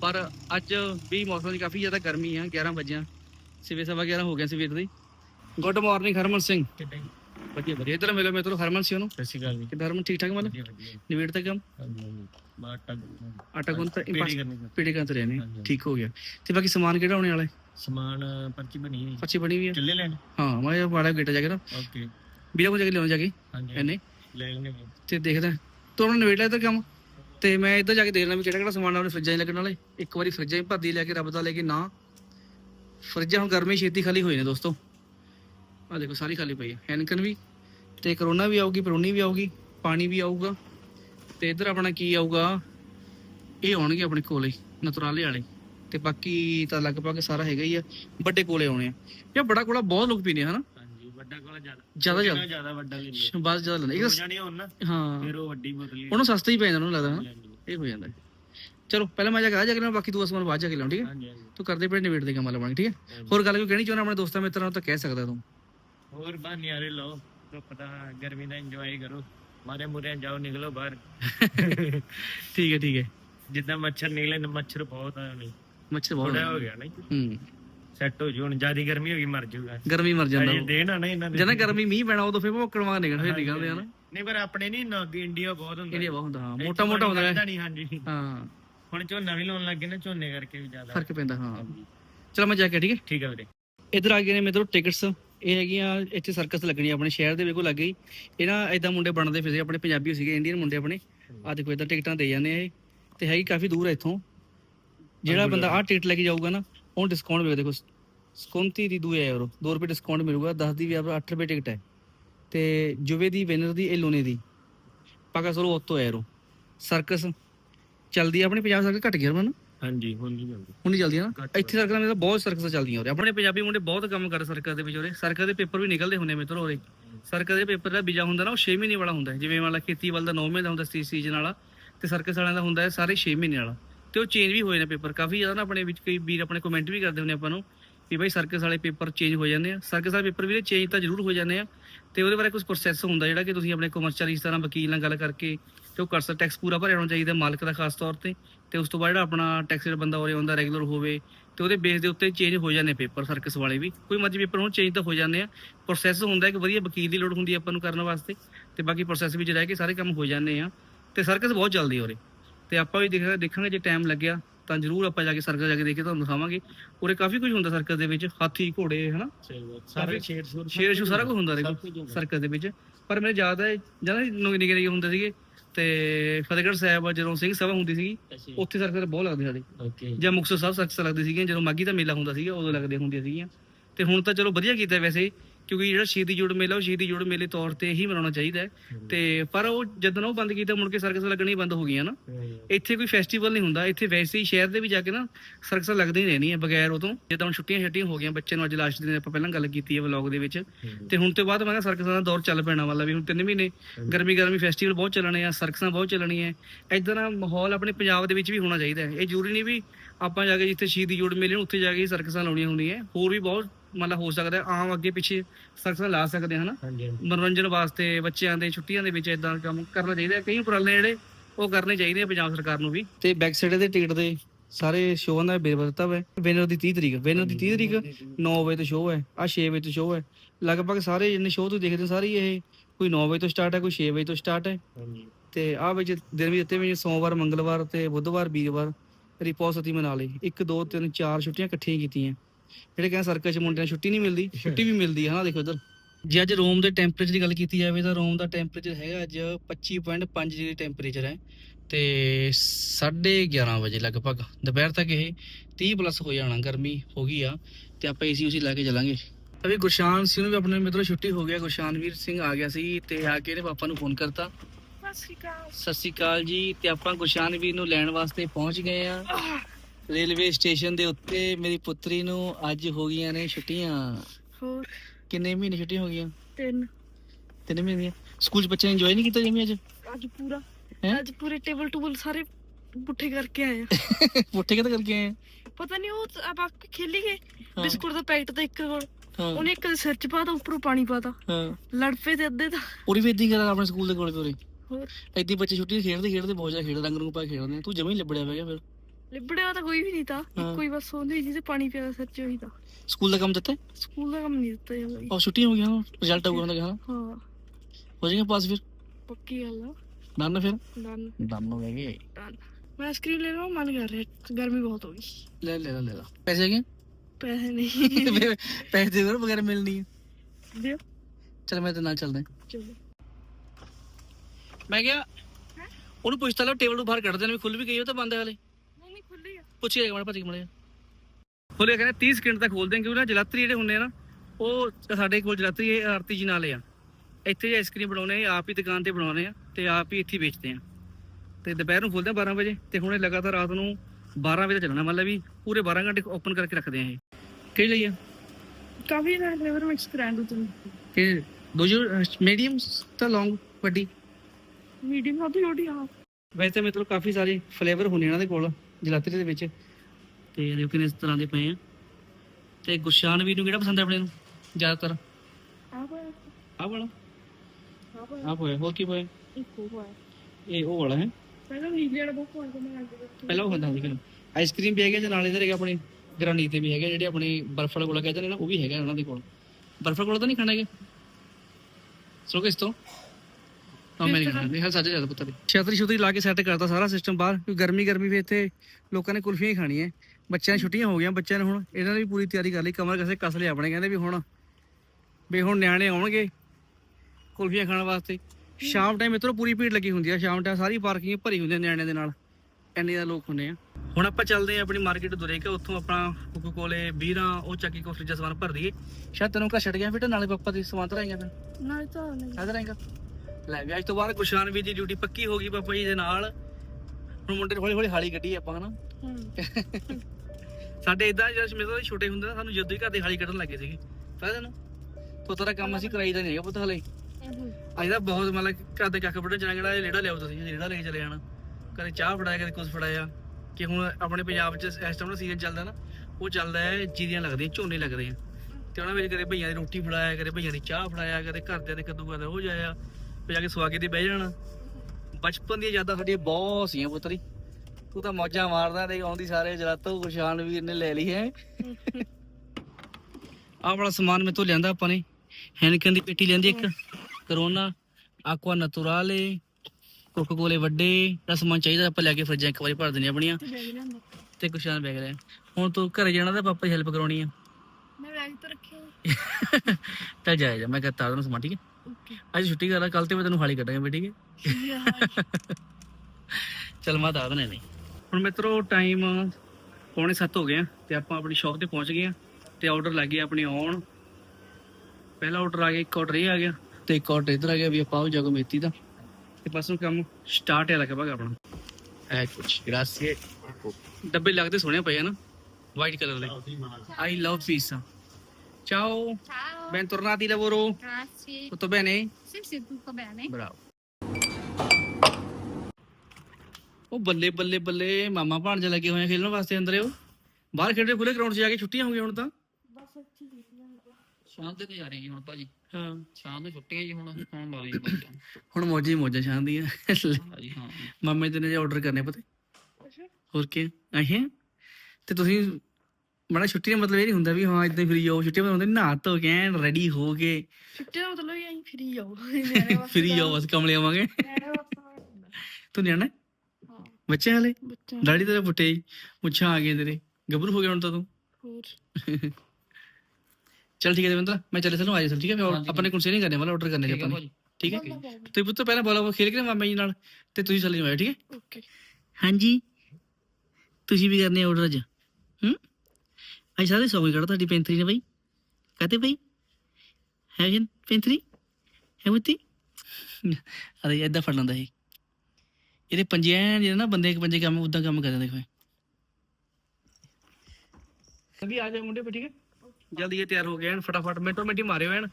ਪਰ ਅੱਜ ਵੀ ਮੌਸਮ 'ਚ ਕਾਫੀ ਜ਼ਿਆਦਾ ਗਰਮੀ ਆ 11 ਵਜੇ ਸਵੇਰੇ ਸਵਾ 11 ਹੋ ਗਿਆ ਸਵੇਰ ਦੀ। Good morning Harman Singh. ਵਧੀਆ ਵਧੀਆ। ਇਧਰ ਮਿਲੋ ਮਿੱਤਰੋ ਹਰਮਨ ਸਿੰਘ ਨੂੰ ਸਤਿ ਸ਼੍ਰੀ ਅਕਾਲ ਜੀ। ਕਿਦਾਂ ਹਰਮਨ ਠੀਕ ਠਾਕ ਵਧੀਆ ਨਿਬੇੜ ਤੱਕ ਕੰਮ? ਬਾਟਾ ਆਟਾ ਗੁੰਨ ਤਾਂ ਪੀੜੀ ਕੰਤ ਰਹੇ ਨੇ। ਠੀਕ ਹੋ ਗਿਆ। ਤੇ ਬਾਕੀ ਸਮਾਨ ਕਿਹੜਾ ਹੋਣੇ ਵਾਲਾ ਹੈ? ਸਮਾਨ ਪਰਚੀ ਬਣੀ ਹੋਈ ਪੱਚੀ ਬਣੀ ਵੀ ਹੈ? ਚੱਲੇ ਲੈਣ? ਹਾਂ ਮੈਂ ਇਹ ਵਾੜਾ ਗੇਟਾ ਜਾ ਕੇ ਨਾ। ਓਕੇ। ਵੀਰਾ ਕੋਲ ਜਾ ਕੇ ਲਿਆਉਣਾ ਜਾ ਕੇ। ਹਾਂਜੀ। ਇਹਨੇ ਲੈ ਲੈਣੇ ਤੇ ਦੇਖਦਾ ਤੂੰ ਉਹਨਾਂ ਨਵੇੜ ਲਿਆ ਇੱਧਰ ਕੰਮ? ਤੇ ਮੈਂ ਇੱਧਰ ਜਾ ਕੇ ਦੇਖ ਲੈਣਾ ਵੀ ਕਿਹੜਾ ਕਿਹੜਾ ਸਮਾਨ ਆਪਣੇ ਫਰਿੱਜਾਂ 'ਚ ਲੱਗਣ ਵਾਲੇ। ਇੱਕ ਵਾਰੀ ਫਰਿੱਜਾਂ 'ਚ ਭਰਦੀ ਲੈ ਕੇ ਰੱਬ ਦਾ ਲੈ ਕੇ ਨਾ। ਫਰਿੱਜਾਂ ਹੁਣ ਗਰਮੀ ਛੇਤੀ ਖਾਲੀ ਹੋਏ ਨੇ ਦੋਸਤੋ। ਆ ਦੇਖੋ, ਸਾਰੀ ਖਾਲੀ ਪਈ ਹੈ ਹੈਨਕਨ ਵੀ ਤੇ ਕਰੋਨਾ ਵੀ ਆਊਗੀ ਪਰੋਨੀ ਵੀ ਆਊਗੀ, ਪਾਣੀ ਵੀ ਆਊਗਾ ਤੇ ਇੱਧਰ ਆਪਣਾ ਕੀ ਆਊਗਾ? ਇਹ ਆਉਣਗੇ ਆਪਣੇ ਕੋਲੇ, ਨਤਰਾਲੇ ਵਾਲੇ। ਤੇ ਬਾਕੀ ਤਾਂ ਲਗਭਗ ਸਾਰਾ ਹੈਗਾ ਹੀ ਆ, ਵੱਡੇ ਕੋਲੇ ਆਉਣੇ ਆ। ਇਹ ਬੜਾ ਕੋਲਾ ਬਹੁਤ ਲੋਕ ਪੀਨੇ ਆ, ਹਨਾ? ਹਾਂਜੀ ਵੱਡਾ ਕੋਲ ਜ਼ਿਆਦਾ। ਜ਼ਿਆਦਾ ਜ਼ਿਆਦਾ? ਜ਼ਿਆਦਾ ਵੱਡਾ ਲੈ ਲਿਓ ਬਸ ਜ਼ਿਆਦਾ ਲੈਂਦੇ ਹੋ ਇਹ ਜਾਣੀ ਹੁਣ ਨਾ ਤਾਂ- ਹਾਂ। ਫਿਰ ਉਹ ਵੱਡੀ ਬੋਤਲ ਉਹਨੂੰ ਸਸਤਾ ਹੀ ਪੈ ਜਾਂਦਾ ਉਹਨੂੰ ਲੱਗਦਾ ਹਨਾ? ਇਹ ਹੋ ਜਾਂਦਾ। ਚਲੋ ਪਹਿਲਾਂ ਮੈਂ ਜਾ ਕੇ ਆ ਜਾ ਕੇ ਲੈਣਾ, ਬਾਕੀ ਤੂੰ ਅਸਮਾਨ ਬਾਅਦ ਜਾ ਕੇ ਲਾਉਂ ਠੀਕ ਹੈ? ਹਾਂਜੀ ਹਾਂਜੀ। ਤੂੰ ਕਰਦੇ ਪੜੇ ਨਿਬੇੜ ਦੇ ਕੰਮ ਲਵਾਂਗੇ ਠੀਕ ਹੈ? ਹੋਰ ਗੱਲ ਕੋਈ ਕਹਿਣੀ ਚਾਹੁੰਦਾ ਆਪਣੇ ਦੋਸਤਾਂ ਮਿੱਤਰਾਂ ਨੂੰ ਤਾਂ ਕਹਿ ਸਕਦਾ ਤੂੰ। ਹੋਰ ਬਾ ਨਿਆਰੇ ਲਓ तो ਪਤਾ ਗਰਮੀ ਦਾ ਇੰਜੋਏ ਕਰੋ। ਮਾਰੇ ਮੁਰੇ ਜਾਓ ਨਿਕਲੋ ਬਾਹਰ। ਠੀਕ ਹੈ ਠੀਕ ਹੈ। ਜਿੱਦਾਂ ਮੱਛਰ ਨਿਕਲੇ ਨਾ ਮੱਛਰ ਬਹੁਤ ਆ ਨਹੀਂ ਮੱਛਰ ਬਹੁਤ ਥੋੜਾ ਹੋ ਗਿਆ ਨਹੀਂ ਹੂੰ। ਸੈੱਟ ਹੋ ਜੂ ਹੁਣ ਜ਼ਿਆਦਾ ਗਰਮੀ ਹੋ ਗਈ ਮਰ ਜਾਊਗਾ ਗਰਮੀ ਮਰ ਜਾਂਦਾ ਅਜੇ ਦੇਣ ਨਾ ਇਹਨਾਂ ਨੇ ਜਦੋਂ ਗਰਮੀ ਮੀਂਹ ਪੈਣਾ ਉਦੋਂ ਫਿਰ ਭੋਕਣ ਵਾਂਗ ਨਿਕਲ ਫਿਰ ਨਿਕਲਦੇ ਆ ਨਾ। ਨਹੀਂ ਪਰ ਆਪਣੇ ਨਹੀਂ ਨਾ ਇੰਡੀਆ ਬਹੁਤ ਹੁੰਦਾ। ਇੰਡੀਆ ਬਹੁਤ ਹੁੰਦਾ ਹਾਂ ਇੱਥੇ ਮੋਟਾ ਮੋਟਾ ਹੁੰਦਾ ਹੈ। ਲੱਗਦਾ ਨਹੀਂ ਹਾਂਜੀ। ਹਾਂ। ਹੁਣ ਝੋਨਾ ਵੀ ਲਾਉਣ ਲੱਗੇ ਨਾ ਝੋਨੇ ਕਰਕੇ ਵੀ ਜ਼ਿਆਦਾ। ਫ਼ਰਕ ਪੈਂਦਾ ਹਾਂ। ਚਲ ਮੈਂ ਜਾ ਕੇ ਠੀਕ ਹੈ? ਠੀਕ ਆ ਵੀਰੇ। ਇਧਰ ਆ ਗਏ ਨੇ ਮੇਰੇ ਟਿਕਟਸ ਇਹ ਹੈਗੀਆਂ ਇੱਥੇ ਸਰਕਸ ਲੱਗਣੀ ਆਪਣੇ ਸ਼ਹਿਰ ਦੇ ਬਿਲਕੁਲ ਲੱਗੇ ਹੀ। ਇਹ ਨਾ ਇਦਾਂ ਮੁੰਡੇ ਬਣਦੇ ਫਿਰਦੇ ਆਪਣੇ ਪੰਜਾਬੀ ਸੀਗੇ ਇੰਡੀਅਨ ਮੁੰਡੇ ਆਪਣੇ। ਆ ਦੇਖੋ ਇਦਾਂ ਟਿਕਟਾਂ ਦੇ ਜਾਂਦੇ ਆ ਇਹ। ਤੇ ਹੈਗੀ ਕਾਫੀ ਦੂਰ ਹੈ ਇੱਥੋਂ। ਜਿਹੜਾ ਬੰਦਾ ਆਹ ਟਿਕਟ ਲੈ ਕੇ ਜਾਊਗਾ ਨਾ ਉਹ ਡਿਸਕਾਊਂਟ ਵੇਖ ਦੇਖੋ ਸਕੁੰਤੀ ਦੀ 2 ਯੂਰੋ 2 ਰੁਪਏ ਡਿਸਕਾਊਂਟ ਮਿਲੂਗਾ 10 ਦੀ ਵੀ ਆਪ 8 ਰੁਪਏ ਟਿਕਟ ਹੈ। ਤੇ ਜੁਵੇ ਦੀ ਵਿਨਰ ਦੀ ਇਹ ਲੋਨੇ ਦੀ। ਪਾਕਾ ਸੋਲੋ 8 ਯੂਰੋ ਸਰਕਸ ਚੱਲਦੀ ਆਪਣੀ ਪੰਜਾਬ ਸਰਕਸ ਘਟ ਗਿਆ ਮਨ ਹਾਂਜੀ ਹੁਣ ਨਹੀਂ ਮਿਲਦੀ ਹੁਣ ਨਹੀਂ ਚੱਲਦੀ ਨਾ? ਇੱਥੇ ਸਰਕਲਾਂ ਦੇ ਤਾਂ ਬਹੁਤ ਸਰਕਸ ਚੱਲਦੀਆਂ ਹੋ ਆਪਣੇ ਪੰਜਾਬੀ ਮੁੰਡੇ ਬਹੁਤ ਕੰਮ ਕਰਦੇ ਸਰਕਸ ਦੇ ਵਿੱਚ ਸਰਕਸ ਦੇ ਪੇਪਰ ਵੀ ਨਿਕਲਦੇ ਹੁੰਦੇ ਮਿੱਤਰੋ ਉਰੇ। ਸਰਕਸ ਦੇ ਪੇਪਰ ਦਾ ਵੀਜ਼ਾ ਹੁੰਦਾ ਨਾ ਉਹ 6 ਮਹੀਨੇ ਵਾਲਾ ਹੁੰਦਾ। ਜਿਵੇਂ ਵਾਲਾ ਖੇਤੀ ਵੱਲ ਦਾ 9 ਮਹੀਨੇ ਦਾ ਹੁੰਦਾ ਸੀ ਸੀਜ਼ਨ ਵਾਲਾ। ਤੇ ਸਰਕਸ ਵਾਲਿਆਂ ਦਾ ਹੁੰਦਾ ਹੈ ਸਾਰੇ 6 ਮਹੀਨੇ ਵਾਲਾ। ਤੇ ਉਹ ਚੇਂਜ ਵੀ ਹੋਏ ਨੇ ਪੇਪਰ। ਕਾਫੀ ਜ਼ਿਆਦਾ ਨਾ ਆਪਣੇ ਵਿੱਚ ਕਈ ਵੀਰ ਆਪਣੇ ਕਮੈਂਟ ਵੀ ਕਰਦੇ ਹੁੰਦੇ ਆਪਾਂ ਨੂੰ ਵੀ ਭਾਈ ਸਰਕਸ ਵਾਲੇ ਪੇਪਰ ਚੇਂਜ ਹੋ ਜਾਂਦੇ ਆ। ਸਰਕਸ ਵਾਲੇ ਪੇਪਰ ਵੀ ਚੇਂਜ ਤਾਂ ਜ਼ਰੂਰ ਹੋ ਜਾਂਦੇ ਆ ਤੇ ਉਹਦੇ ਬਾਰੇ ਕੁਝ ਪ੍ਰੋਸੈਸ ਹੁੰਦਾ ਜਿਹੜਾ ਕਿ ਤੁਸੀਂ ਆਪਣੇ ਕਮਰਸ਼ੀਅਲ ਇਸ ਤਰ੍ਹਾਂ ਵਕੀਲ ਨਾਲ ਗੱਲ ਕਰਕੇ ਤੇ ਉਹ ਕਰਸਰ ਟੈਕਸ ਪੂਰਾ ਭਰਿਆ ਹੋਣਾ ਚਾਹੀਦਾ ਮਾਲਕ ਦਾ ਖਾਸ ਤੌਰ ਤੇ ਤੇ ਉਸ ਤੋਂ ਬਾਅਦ ਜਿਹੜਾ ਆਪਣਾ ਟੈਕਸ ਜਿਹੜਾ ਬੰਦਾ ਉਰੇ ਆਉਂਦਾ ਰੈਗੂਲਰ ਹੋਵੇ ਤੇ ਉਹਦੇ ਬੇਸ ਦੇ ਉੱਤੇ ਚੇਂਜ ਹੋ ਜਾਂਦੇ ਪੇਪਰ ਸਰਕਸ ਵਾਲੇ ਵੀ। ਕੋਈ ਮਰਜ਼ੀ ਪੇਪਰ ਹੋਣ ਚੇਂਜ ਤਾਂ ਹੋ ਜਾਂਦੇ ਆ। ਪ੍ਰੋਸੈਸ ਹੁੰਦਾ ਕਿ ਵਧੀਆ ਵਕੀਲ ਦੀ ਲੋੜ ਹੁੰਦੀ ਆਪਾਂ ਨੂੰ ਕਰਨ ਵਾਸਤੇ ਤੇ ਬਾਕੀ ਪ੍ਰੋਸੈਸ ਵਿੱਚ ਰਹਿ ਕੇ ਸਾਰੇ ਕੰਮ ਹੋ ਜਾਂਦੇ ਆ ਤੇ ਸਰਕਸ ਬਹੁਤ ਚੱਲਦੀ ਉਰੇ। ਤੇ ਆਪਾਂ ਵੀ ਦੇਖਾਂਗੇ ਦੇਖਾਂਗੇ ਜੇ ਟਾਈਮ ਲੱਗਿਆ ਤਾਂ ਜ਼ਰੂਰ ਆਪਾਂ ਜਾ ਕੇ ਸਰਕਸ ਜਾ ਕੇ ਦੇਖ ਕੇ ਤੁਹਾਨੂੰ ਦਿਖਾਵਾਂਗੇ। ਉਰੇ ਕਾਫੀ ਕੁਝ ਹੁੰਦਾ ਸਰਕਸ ਦੇ ਵਿੱਚ ਹਾਥੀ ਘੋੜੇ ਹਨਾ? ਸਾਰੇ ਸ਼ੇਰ ਸ਼ੂਰ ਸ਼ੇਰ ਸ਼ੂ ਸਾਰਾ ਕੁਝ ਹੁੰਦਾ ਦੇਖੋ। ਸਰਕਸ ਦੇ ਵਿੱਚ। ਪਰ ਮੈਨੂੰ ਯਾਦ ਹੈ ਜਦੋਂ ਨਿੱਕੇ ਨਿੱਕੇ ਹੁੰਦੇ ਸੀਗੇ ਤੇ ਫਤਿਹਗੜ੍ਹ ਸਾਹਿਬ ਜਦੋਂ ਸਿੰਘ ਸਭਾ ਹੁੰਦੀ ਸੀਗੀ ਅਸੀਂ ਉੱਥੇ ਸਰਕਸ ਬਹੁਤ ਲੱਗਦੇ ਸਾਡੇ। ਓਕੇ। ਜਾਂ ਮੁਕਤਸਰ ਸਾਹਿਬ ਸਰਕਸ ਲੱਗਦੇ ਸੀਗੇ ਜਦੋਂ ਮਾਗੀ ਦਾ ਮੇਲਾ ਹੁੰਦਾ ਸੀਗਾ ਉਦੋਂ ਲੱਗਦੇ ਹੁੰਦੀਆਂ ਸੀਗੀਆਂ। ਤੇ ਹੁਣ ਤਾਂ ਚਲੋ ਵਧੀਆ ਕੀਤਾ ਵੈਸੇ। ਕਿਉਂਕਿ ਜਿਹੜਾ ਸ਼ਹੀਦੀ ਜੋੜ ਮੇਲਾ ਉਹ ਸ਼ਹੀਦੀ ਜੋੜ ਮੇਲੇ ਤੌਰ ਤੇ ਹੀ ਮਨਾਉਣਾ ਚਾਹੀਦਾ ਹੈ। ਤੇ ਪਰ ਉਹ ਜਦੋਂ ਉਹ ਬੰਦ ਕੀਤਾ ਮੁੜ ਕੇ ਸਰਕਸ ਲੱਗਣੀ ਬੰਦ ਹੋ ਗਈਆਂ ਨਾ। ਇੱਥੇ ਕੋਈ ਫੈਸਟੀਵਲ ਨਹੀਂ ਹੁੰਦਾ। ਇੱਥੇ ਵੈਸੇ ਹੀ ਸ਼ਹਿਰ ਦੇ ਵੀ ਜਾ ਕੇ ਨਾ ਸਰਕਸ ਲੱਗਦੇ ਹੀ ਰਹਿਣੀ ਹੈ ਬਗੈਰ ਉਹ ਤੋਂ। ਜਿੱਦਾਂ ਹੁਣ ਛੁੱਟੀਆਂ ਛੱਟੀਆਂ ਹੋ ਗਈਆਂ ਬੱਚੇ ਨੂੰ ਅੱਜ ਲਾਸਟ ਦਿਨ ਆਪਾਂ ਪਹਿਲਾਂ ਗੱਲ ਕੀਤੀ ਹੈ ਵਲੌਗ ਦੇ ਵਿੱਚ। ਤੇ ਹੁਣ ਤੋਂ ਬਾਅਦ ਮੈਂ ਕਿਹਾ ਸਰਕਸਾਂ ਦਾ ਦੌਰ ਚੱਲ ਪੈਣਾ ਵਾਲਾ ਵੀ। ਹੁਣ ਤਿੰਨ ਮਹੀਨੇ ਗਰਮੀ ਗਰਮੀ ਫੈਸਟੀਵਲ ਬਹੁਤ ਚੱਲਣੇ ਆ ਸਰਕਸਾਂ ਬਹੁਤ ਚੱਲਣੀਆਂ। ਐਦਾਂ ਦਾ ਮਾਹੌਲ ਆਪਣੇ ਪੰਜਾਬ ਦੇ ਵਿੱਚ ਵੀ ਹੋਣਾ ਚਾਹੀਦਾ ਹੈ। ਇਹ ਜ਼ਰੂਰੀ ਨਹੀਂ ਵੀ ਆਪਾਂ ਜਾ ਕੇ ਜਿੱਥੇ ਸ਼ਹੀਦੀ ਜੋੜ ਮੇਲੇ ਨੂੰ ਉੱਥੇ ਜਾ ਕੇ ਹੀ ਸਰਕਸਾਂ ਲਾਉਣੀਆਂ ਹੁੰਦੀਆਂ ਹੋਰ ਵੀ ਬਹੁਤ ਮਤਲਬ ਹੋ ਸਕਦਾ ਹੈ, ਆਮ ਅੱਗੇ ਪਿੱਛੇ ਸਰਕਸਾਂ ਲਾ ਸਕਦੇ ਹਨ? ਹਾਂਜੀ ਮਨੋਰੰਜਨ ਵਾਸਤੇ ਬੱਚਿਆਂ ਦੇ ਛੁੱਟੀਆਂ ਦੇ ਵਿੱਚ ਇਦਾਂ ਕੰਮ ਕਰਨਾ ਚਾਹੀਦਾ ਹੈ। ਕਈ ਉਪਰਾਲੇ ਜਿਹੜੇ ਉਹ ਕਰਨੇ ਚਾਹੀਦੇ ਆ ਪੰਜਾਬ ਸਰਕਾਰ ਨੂੰ ਵੀ। ਤੇ ਬੈਕ ਸਾਈਡ ਦੇ ਟਿਕਟ ਦੇ ਸਾਰੇ ਸ਼ੋਅ ਦਾ ਦਿੱਤਾ ਹੋਇਆ ਵਿਨਰ ਦੀ 30 ਤਰੀਕ ਵਿਨਰ ਦੀ 30 ਤਰੀਕ 9 ਵਜੇ ਤੋਂ ਸ਼ੋਅ ਹੈ ਆ 6 ਵਜੇ ਤੋਂ ਸ਼ੋਅ ਹੈ। ਲਗਭਗ ਸਾਰੇ ਜਿੰਨੇ ਸ਼ੋਅ ਤੁਸੀਂ ਦੇਖਦੇ ਹੋ ਸਾਰੇ ਹੀ ਇਹ ਕੋਈ 9 ਵਜੇ ਤੋਂ ਸਟਾਰਟ ਹੈ ਕੋਈ 6 ਵਜੇ ਤੋਂ ਸਟਾਰਟ ਹੈ। ਹਾਂਜੀ। ਤੇ ਆ ਵਿੱਚ ਦਿਨ ਵੀ ਦਿੱਤੇ ਵੀ ਸੋਮਵਾਰ ਮੰਗਲਵਾਰ ਤੇ ਬੁੱਧਵਾਰ ਵੀਰਵਾਰ। ਰਿਪੋਸ ਅਤੀ ਮਨਾ ਲਈ। 1 2 3 4 ਛੁੱਟੀਆਂ ਇਕੱਠੀਆਂ ਕੀਤੀਆਂ। ਜਿਹੜੇ ਕਹਿੰਦੇ ਸਰਕਸ ਚ ਮੁੰਡਿਆਂ ਨੂੰ ਛੁੱਟੀ ਨਹੀਂ ਮਿਲਦੀ, ਛੁੱਟੀ ਵੀ ਮਿਲਦੀ ਹੈ ਹਨਾ ਦੇਖੋ ਇੱਧਰ। ਜੇ ਅੱਜ ਰੋਮ ਦੇ ਟੈਂਪਰੇਚਰ ਦੀ ਗੱਲ ਕੀਤੀ ਜਾਵੇ ਤਾਂ ਰੋਮ ਦਾ ਟੈਂਪਰੇਚਰ ਹੈਗਾ ਅੱਜ 25.5 ਡਿਗਰੀ ਟੈਂਪਰੇਚਰ ਹੈ ਤੇ 11:30 ਵਜੇ ਲਗਭਗ, ਦੁਪਹਿਰ ਤੱਕ ਇਹ 30 ਪਲੱਸ ਹੋ ਜਾਣਾ, ਗਰਮੀ ਹੋ ਗਈ ਆ, ਤੇ ਆਪਾਂ ਏਸੀ ਉਸੀ ਲਾ ਕੇ ਚੱਲਾਂਗੇ। ਅਭੀ ਗੁਰਸ਼ਾਨ ਸਿੰਘ ਨੂੰ ਵੀ ਆਪਣੇ ਮਿੱਤਰੋ ਛੁੱਟੀ ਹੋ ਗਿਆ, ਗੁਰਸ਼ਾਨਵੀਰ ਸਿੰਘ ਆ ਗਿਆ ਸੀ ਤੇ ਆ ਕੇ ਇਹਨੇ ਪਾਪਾ ਨੂੰ ਫੋਨ ਕਰਤਾ। ਸਤਿ ਸ਼੍ਰੀ ਅਕਾਲ ਜੀ ਤੇ ਆਪਾਂ ਗੁਰਸ਼ਾਨਵੀਰ ਨੂੰ ਲੈਣ ਵਾਸਤੇ ਪਹੁੰਚ ਗਏ ਆ ਰੇਲਵੇ ਸਟੇਸ਼ਨ ਦੇ ਉੱਤੇ ਮੇਰੀ ਪੁੱਤਰੀ ਨੂੰ ਅੱਜ ਹੋ ਗਈਆਂ ਨੇ ਛੁੱਟੀਆਂ। ਹੋਰ? ਕਿੰਨੇ ਮਹੀਨੇ ਛੁੱਟੀਆਂ ਹੋ ਗਈਆਂ? ਤਿੰਨ। ਤਿੰਨ ਮਹੀਨੇ? ਸਕੂਲ 'ਚ ਬੱਚੇ ਨੇ ਇੰਜੋਏ ਨਹੀਂ ਕੀਤਾ ਜਿਵੇਂ ਅੱਜ ਅੱਜ ਪੂਰਾ। ਹੈਂ? ਅੱਜ ਪੂਰੇ ਟੇਬਲ ਟੂਬਲ ਸਾਰੇ ਪੁੱਠੇ ਕਰਕੇ ਆਏ ਆ। ਪੁੱਠੇ ਕਿਤੇ ਕਰਕੇ ਆਏ ਆ? ਪਤਾ ਨਹੀਂ ਉਹ ਆਪਾਂ ਖੇਲੀ ਗਏ। ਹਾਂ। ਬਿਸਕੁਟ ਦਾ ਪੈਕਟ ਤਾਂ ਇੱਕ ਕੋਲ। ਹਾਂ। ਉਹਨੇ ਇੱਕ ਸਿਰ ਚ ਪਾਤਾ ਉੱਪਰੋਂ ਪਾਣੀ ਪਾਤਾ। ਹਾਂ। ਲੜ ਪਏ ਤੇ ਅੱਧੇ ਤਾਂ। ਉਰੀ ਵੀ ਇਦਾਂ ਕਰਾਂ ਆਪਣੇ ਸਕੂਲ ਦੇ ਕੋਲ ਹੋਰ ਏਦੀ ਬੱਚੇ ਛੁੱਟੀ ਖੇਡਦੇ ਖੇਡਦੇ ਬਹੁਤ ਜ਼ਿਆਦਾ ਖੇਡ ਰੰਗ ਰੰਗ ਪਾ ਕੇ ਖੇਡਦੇ ਆ। ਤੂੰ ਜਮਾ ਹੀ ਲੱਭੜਿਆ ਪੈ ਗਿਆ ਫਿਰ। ਲਿਬੜਿਆ ਤਾਂ ਕੋਈ ਵੀ ਨਹੀਂ ਤਾਂ ਹਾਂ। ਇੱਕੋ ਹੀ ਬਸ ਉਹਨੇ ਜਿਹਦੇ ਪਾਣੀ ਪਿਆ ਸਿਰ ਚ ਉਹੀ ਤਾਂ। ਸਕੂਲ ਦਾ ਕੰਮ ਦਿੱਤਾ ਸਕੂਲ ਦਾ ਕੰਮ ਨਹੀਂ ਦਿੱਤਾ ਜਾਂਦਾ ਜੀ ਉਹ ਛੁੱਟੀਆਂ ਹੋ ਗਈਆਂ ਰਿਜ਼ਲਟ ਆਊਗਾ ਉਹਨਾਂ ਦਾ ਹਾਂ ਹਾਂ। ਹੋ ਜਾਏਗਾ ਪਾਸ ਫਿਰ? ਪੱਕੀ ਗੱਲ ਆ। ਡਨ ਫਿਰ? ਡਨ। ਡਨ ਹੋ ਗਏ। ਡਨ। ਮੈਂ ਆਈਸਕ੍ਰੀਮ ਲੈ ਲਵਾਂ ਮਨ ਕਰ ਰਿਹਾ ਗਰਮੀ ਬਹੁਤ ਹੋ ਗਈ। ਲੈ ਲੈ ਲੈ ਲੈ ਲਾ। ਪੈਸੇ ਹੈਗੇ ਪੈਸੇ ਨਹੀਂ। ਪੈਸੇ ਦੇ ਦੋ ਵਗੈਰਾ ਮਿਲਣੀ ਹੈ ਦਿਓ। ਚਲ ਮੈਂ ਤੇ ਨਾਲ ਚੱਲਦਾ। ਚਲੋ। ਮੈਂ ਕਿਹਾ ਉਹਨੂੰ ਪੁੱਛਤਾ ਲਓ ਟੇਬਲ ਤੋਂ ਬਾਹਰ ਕੱਢ ਦੇਣ ਵੀ ਖੁੱਲ ਵੀ ਗਈ ਉਹ ਤਾਂ ਬੰਦ ਹੈ ਹਲੇ। ਨਹੀਂ ਨਹੀਂ ਖੁੱਲੀ ਆ। ਪੁੱਛਿਆ ਇੱਕ ਮਿੰਟ ਭਾਜੀ ਮੜੇ ਖੋਲੇ ਕਹਿੰਦੇ 30 ਸਕਿੰਟ ਤੱਕ ਖੋਲਦੇ ਆ ਕਿਉਂਕਿ ਨਾ ਜਲਾਤਰੀ ਜਿਹੜੇ ਹੁੰਦੇ ਆ ਨਾ ਉਹ ਸਾਡੇ ਕੋਲ ਜਲਾਤਰੀ ਇਹ ਆਰਤੀ ਜੀ ਨਾਲੇ ਆ। ਇੱਥੇ ਜੇ ਆਈਸਕ੍ਰੀਮ ਬਣਾਉਣੇ ਆ ਆਪ ਹੀ ਦੁਕਾਨ ਤੇ ਬਣਾਉਣੇ ਆ ਤੇ ਆਪ ਹੀ ਇੱਥੇ ਵੇਚਦੇ ਆ। ਤੇ ਦੁਪਹਿਰ ਨੂੰ ਖੋਲਦੇ ਆ 12 ਵਜੇ ਤੇ ਹੁਣ ਇਹ ਲਗਾਤਾਰ ਰਾਤ ਨੂੰ 12 ਵਜੇ ਤੱਕ ਚੱਲਣਾ ਮਤਲਬ ਵੀ ਪੂਰੇ 12 ਘੰਟੇ ਓਪਨ ਕਰਕੇ ਰੱਖਦੇ ਆ ਇਹ। ਕਿਹੜੀ ਲਈ ਆ? ਕਾਫੀ ਨਾ ਫਲੇਵਰ ਮਿਕਸ ਕਰਾਂਡ ਤੁਮ ਕਿ ਦੋ ਜੋ ਮੀਡੀਅਮ ਤਾਂ ਲੌਂਗ ਵੱਡੀ। ਮੀਡੀਅਮ ਆ ਤੇ ਛੋਟੀ ਆ। ਵੈਸੇ ਤਾਂ ਮਤਲਬ ਕਾਫੀ ਸਾਰੇ ਫਲੇਵਰ ਹੁੰਦੇ ਇਹਨਾਂ ਦੇ ਕੋਲ ਜਲਾਤਰੀ ਦੇ ਵਿੱਚ। ਤੇ ਇਹ ਦੇਖੋ ਕਿੰਨੇ ਇਸ ਤਰ੍ਹਾਂ ਦੇ ਪਏ ਆ। ਤੇ ਗੁਸ਼ਾਨ ਵੀਰ ਨੂੰ ਕਿਹੜਾ ਪਸੰਦ ਹੈ ਆਪਣੇ ਨੂੰ ਜ਼ਿਆਦਾਤਰ? ਆ ਹੋਇਆ ਆਹ ਵਾਲਾ? ਆ ਹੋਇਆ ਆਹ ਹੋਇਆ ਹੋਰ ਕੀ ਹੋਇਆ? ਇੱਕ ਉਹ ਹੋਇਆ। ਇਹ ਉਹ ਵਾਲਾ ਹੈ। ਪਹਿਲਾਂ ਨੀਲੇ ਵਾਲਾ ਬਹੁਤ ਪਸੰਦ ਮੈਂ ਅੱਗੇ ਪਹਿਲਾਂ ਉਹ ਹੁੰਦਾ ਸੀ ਫਿਲਮ ਆਈਸਕ੍ਰੀਮ ਵੀ ਹੈਗੇ ਤੇ ਨਾਲ ਇਧਰ ਹੈਗਾ ਆਪਣੇ ਗਰਾਨੀ ਤੇ ਵੀ ਹੈਗੇ ਜਿਹੜੇ ਆਪਣੇ ਬਰਫ ਵਾਲਾ ਗੋਲਾ ਕਹਿੰਦੇ ਨੇ ਨਾ ਉਹ ਵੀ ਹੈਗਾ ਉਹਨਾਂ ਦੇ ਕੋਲ। ਬਰਫ ਗੋਲਾ ਤਾਂ ਨਹੀਂ ਖਾਣਾ ਹੈਗਾ? ਸੋ ਕਿਸ ਤੋਂ? ਮੈਂ ਨਹੀਂ ਖਾਣਾ ਨਹੀਂ ਛਤਰੀ ਛੁਤਰੀ ਲਾ ਕੇ ਸੈੱਟ ਕਰਤਾ ਸਾਰਾ ਸਿਸਟਮ ਬਾਹਰ ਕਿਉਂਕਿ ਗਰਮੀ ਗਰਮੀ ਵੀ ਇੱਥੇ ਲੋਕਾਂ ਨੇ ਕੁਲਫੀਆਂ ਹੀ ਖਾਣੀਆਂ। ਬੱਚਿਆਂ ਦੀਆਂ ਛੁੱਟੀਆਂ ਹੋ ਗਈਆਂ ਬੱਚਿਆਂ ਨੇ ਹੁਣ ਇਹਨਾਂ ਨੇ ਵੀ ਪੂਰੀ ਤਿਆਰੀ ਕਰ ਲਈ ਕਮਰ ਕਸੇ ਕਸ ਲਿਆ ਆਪਣੇ ਕਹਿੰਦੇ ਵੀ ਹੁਣ ਵੀ ਹੁਣ ਨਿਆਣੇ ਆਉਣਗੇ ਕੁਲਫੀਆਂ ਖਾਣ ਵਾਸਤੇ। ਸ਼ਾਮ ਟਾਈਮ ਮਿੱਤਰੋ ਪੂਰੀ ਭੀੜ ਲੱਗੀ ਹੁੰਦੀ ਆ ਸ਼ਾਮ ਟਾਈਮ ਸਾਰੀ ਪਾਰਕਿੰਗ ਭਰੀ ਹੁੰਦੀ ਆ ਨਿਆਣਿਆਂ ਦੇ ਨਾਲ ਇੰਨੇ ਦਾ ਲੋਕ ਹੁੰਨੇ ਆ। ਹੁਣ ਆਪਾਂ ਚੱਲਦੇ ਆ ਆਪਣੀ ਮਾਰਕੀਟ ਦੁਰੇਕਾ ਉੱਥੋਂ ਆਪਣਾ ਕੋਕੋ ਕੋਲੇ ਬੀਰਾਂ ਉਹ ਚੱਕੀ ਕੋ ਫਰਿੱਜਾਂ ਸਮਾਨ ਭਰ ਦਈਏ। ਸ਼ਾਇਦ ਤੈਨੂੰ ਕਾ ਛੱਡ ਗਿਆ ਫਿਰ ਨਾਲੇ ਪਾਪਾ ਦੀ ਸਮਾਨ ਤਰਾਏਗਾ ਫਿਰ। ਨਾਲੇ ਤਾਂ ਨਹੀਂ ਕਾਹਦਾ ਰਹੇਗਾ ਲੈ ਵੀ ਅੱਜ ਤੋਂ ਬਾਅਦ ਗੁਸ਼ਾਨ ਵੀ ਦੀ ਡਿਊਟੀ ਪੱਕੀ ਹੋ ਗਈ ਪਾਪਾ ਜੀ ਦੇ ਨਾਲ। ਹੁਣ ਮੁੰਡੇ ਹੌਲੀ ਹੌਲੀ ਹਾਲੀ ਕੱਢੀ ਆਪਾਂ ਹਨਾ? ਸਾਡੇ ਇਦਾਂ ਜਦ ਮੇਰੇ ਤੋਂ ਛੋਟੇ ਹੁੰਦੇ ਨਾ ਸਾਨੂੰ ਜਦੋਂ ਹੀ ਘਰ ਦੇ ਹਾਲੀ ਕੱਢਣ ਲੱਗੇ ਸੀਗੇ। ਪਤਾ ਤੈਨੂੰ? ਤੋ ਤੇਰਾ ਕੰਮ ਅਸੀਂ ਕਰਾਈਦਾ ਨਹੀਂ ਹੈਗਾ ਪੁੱਤ ਹਲੇ। ਅੱਜ ਤਾਂ ਬਹੁਤ ਮਤਲਬ ਘਰ ਦੇ ਕੱਖ ਵੱਢਣ ਜਾਣਾ ਕਿਹੜਾ ਰੇੜਾ ਲਿਆਓ ਤੁਸੀਂ ਰੇੜਾ ਲੈ ਕੇ ਚਲੇ ਜਾਣਾ। ਕਦੇ ਚਾਹ ਫੜਾਇਆ ਕਦੇ ਕੁਝ ਫੜਾਇਆ। ਕਿ ਹੁਣ ਆਪਣੇ ਪੰਜਾਬ 'ਚ ਇਸ ਟਾਈਮ ਦਾ ਸੀਜ਼ਨ ਚੱਲਦਾ ਨਾ ਉਹ ਚੱਲਦਾ ਹੈ ਜੀਰੀਆਂ ਲੱਗਦੀਆਂ ਝੋਨੇ ਲੱਗਦੇ ਆ। ਤੇ ਉਹਨਾਂ ਵਿੱਚ ਕਦੇ ਭਈਆਂ ਦੀ ਰੋਟੀ ਫੜਾਇਆ ਕਦੇ ਭਈਆਂ ਦੀ ਚਾਹ ਫੜਾਇਆ ਕਦੇ ਘਰਦਿਆਂ ਦੇ ਕੱਦੂ ਕਦੇ ਹੋ ਜਾਇਆ। ਜਾ ਕੇ ਸਵਾਗੇ ਤੇ ਬਹਿ ਜਾਣਾ। ਬਚਪਨ ਦੀਆਂ ਯਾਦਾਂ ਸਾਡੀਆਂ ਬਹੁਤ ਸੀਆਂ ਪੁੱਤਰੀ। ਤੂੰ ਤਾਂ ਮੌਜਾਂ ਮਾਰਦਾ ਤੇ ਆਉਂਦੀ ਸਾਰੇ ਜਰਾਤੋਂ ਗੁਸ਼ਾਨ ਵੀਰ ਨੇ ਲੈ ਲਈ ਹੈ। ਆਹ ਵਾਲਾ ਸਮਾਨ ਮੇਰੇ ਤੋਂ ਲਿਆਂਦਾ ਆਪਾਂ ਨੇ। ਹੈਨਕਨ ਦੀ ਪੇਟੀ ਲਿਆਂਦੀ ਇੱਕ। ਕਰੋਨਾ ਆਕਵਾ ਨੈਚੁਰਾਲੇ ਕੋਕੋ ਕੋਲੇ ਵੱਡੇ। ਦਾ ਸਮਾਨ ਚਾਹੀਦਾ ਆਪਾਂ ਲੈ ਕੇ ਫਰਿੱਜਾਂ ਇੱਕ ਵਾਰੀ ਭਰ ਦਿੰਦੇ ਆਪਣੀਆਂ। ਤੇ ਤੇ ਕੁਸ਼ਾਨ ਬੈਗ ਲੈ। ਹੁਣ ਤੂੰ ਘਰੇ ਜਾਣਾ ਤਾਂ ਪਾਪਾ ਹੈਲਪ ਕਰਾਉਣੀ ਆ। ਮੈਂ ਬੈਗ ਤਾਂ ਰੱਖਿਆ। ਚੱਲ ਜਾਇਆ ਜਾ ਮੈਂ ਕਹਤਾ ਤੈਨੂੰ ਸਮਾਨ ਠੀਕ ਹੈ? ਅੱਜ ਛੁੱਟੀ ਕਰ ਕੱਲ ਤੇ ਮੈਂ ਤੈਨੂੰ ਹਾਲੀ ਕੱਢਾਂਗਾ ਠੀਕ ਹੈ ਚਲ ਮੈਂ ਦੱਸ ਦਨੇ ਨਹੀਂ ਹੁਣ ਮਿੱਤਰੋ ਟਾਈਮ ਪੌਣੇ 7 ਹੋ ਗਏ ਆ ਤੇ ਆਪਾਂ ਆਪਣੀ ਸ਼ਾਪ ਤੇ ਪਹੁੰਚ ਗਏ ਆ ਤੇ ਆਰਡਰ ਲੱਗ ਗਿਆ ਆਪਣੀ ਆਉਣ। ਪਹਿਲਾ ਆਰਡਰ ਆ ਗਿਆ ਇੱਕ ਆਰਡਰ ਇਹ ਆ ਗਿਆ ਤੇ ਇੱਕ ਆਰਡਰ ਇਧਰ ਆ ਗਿਆ ਵੀ ਆਪਾਂ ਉਹ ਜਗੋ ਮੇਤੀ ਦਾ। ਤੇ ਬਸ ਉਹ ਕੰਮ ਸਟਾਰਟ ਹੈ ਲਗਭਗ ਆਪਣਾ। ਐ ਕੁਛ ਗ੍ਰਾਸੀਏ ਡੱਬੇ ਲੱਗਦੇ ਸੋਹਣੇ ਪਏ ਆ ਨਾ ਵਾਈਟ ਕਲਰ ਦੇ। I love pizza ciao. Ciao. bentornati lavoro. Grazie. tutto bene? Sì, sì, tutto bene. Bravo ਉਹ ਬੱਲੇ ਬੱਲੇ ਬੱਲੇ ਮਾਮਾ ਭਾਣਜਾ ਲੱਗੇ ਹੋਏ ਆ ਖੇਲਣ ਵਾਸਤੇ ਅੰਦਰੇ ਉਹ। ਬਾਹਰ ਖੇਡੇ ਖੁੱਲੇ ਗਰਾਊਂਡ 'ਚ ਜਾ ਕੇ ਛੁੱਟੀਆਂ ਹੋ ਗਈਆਂ ਹੁਣ ਤਾਂ। ਸ਼ਾਮ ਤੇ। ਨਜ਼ਾਰੇ ਜੀ ਹੁਣ ਭਾਜੀ। ਹਾਂ। ਸ਼ਾਮ ਨੂੰ ਛੁੱਟੀਆਂ ਜੀ ਹੁਣ ਹੁਣ ਲਾ ਲਈ ਬੱਚਾ ਹੁਣ ਮੌਜਾਂ ਹੀ ਮੌਜਾਂ ਸ਼ਾਨ ਦੀਆਂ। ਹਾਂਜੀ ਹਾਂ। ਮਾਮੇ ਤੇ ਨੇ ਜੇ ਆਰਡਰ ਕਰਨੇ ਪਤੇ ਅੱਛਾ। ਹੋਰ ਕੀ ਅਹੀਂ ਤੇ ਤੁਸੀਂ ਬੜਾ ਛੁੱਟੀ ਦਾ ਮਤਲਬ ਇਹ ਨਹੀਂ ਹੁੰਦਾ ਵੀ ਹਾਂ ਇਦਾਂ ਫਰੀ ਜਾਓ ਛੁੱਟੀ ਦਾ ਮਤਲਬ ਨਹਾ ਧੋ ਕੇ ਐਨ ਰੈਡੀ ਹੋ ਕੇ। ਛੁੱਟੀ ਦਾ ਮਤਲਬ ਇਹ ਫਰੀ ਜਾਓ ਫਰੀ ਜਾਓ ਬਸ ਕਮਲੇ ਆਵਾਂਗੇ। ਤਾਂ ਹੁੰਦਾ। ਤੂੰ ਨਿਆਣਾ ਹਾਂ ਬੱਚੇ ਹਲੇ ਦਾੜੀ ਤੇਰੇ ਪੁੱਟੇ ਮੁੱਛਾਂ ਆ ਗਈਆਂ ਤੇਰੇ। ਗੱਭਰੂ ਹੋ ਗਿਆ ਹੁਣ ਤਾਂ ਤੂੰ। ਹੋਰ? ਚਲ ਠੀਕ ਹੈ ਦੇਵਿੰਦਰ ਮੈਂ ਚੱਲੇ ਚਲੋ ਆ ਜਾ ਠੀਕ ਹੈ? ਆਪਣੇ ਕੋਲ ਨਹੀਂ ਕਰਨੇ ਵਾਲਾ ਆਰਡਰ ਕਰਨੇ ਜੀ ਹੈ ਆਪਾਂ ਠੀਕ ਹੈ? ਤੁਸੀਂ ਪੁੱਤ ਪਹਿਲਾਂ ਬੋਲੋ ਖੇਲ ਕੇ ਮਾਮਾ ਜੀ ਨਾਲ ਤੇ ਤੁਸੀਂ ਚੱਲੇ ਜਾਓ ਠੀਕ ਹੈ? ਓਕੇ। ਹਾਂਜੀ। ਤੁਸੀਂ ਵੀ ਕਰਨੇ ਆਰਡਰ ਅੱਜ। ਹੂੰ? ਅੱਜ ਸਾਰੇ ਸੌਂ ਕੱਢ ਤੁਹਾਡੀ ਪੈਂਤਰੀ ਨੇ ਬਾਈ ਕਹਤੇ ਬਾਈ ਹੈ ਜਨ ਪੈਂਤਰੀ ਹੈ ਮੁੱਤੀ ਅਰੇ ਏਦਾਂ ਫੜ ਲੈਂਦਾ ਇਹ ਇਹਦੇ ਪੰਜੇ ਐਂ ਜਿਹੜੇ ਨਾ ਬੰਦੇ ਇੱਕ ਪੰਜੇ ਕੰਮ ਉਦਾਂ ਕੰਮ ਕਰਦੇ ਦੇਖੋ ਸਭੀ ਆ ਜਾਓ ਮੁੰਡੇ ਪੇ ਠੀਕ ਹੈ ਜਲਦੀ ਇਹ ਤਿਆਰ ਹੋ ਗਏ ਹਨ ਫਟਾਫਟ ਮਿੰਟੋ ਮਿੰਟੀ ਮਾਰਿਓ ਐਨ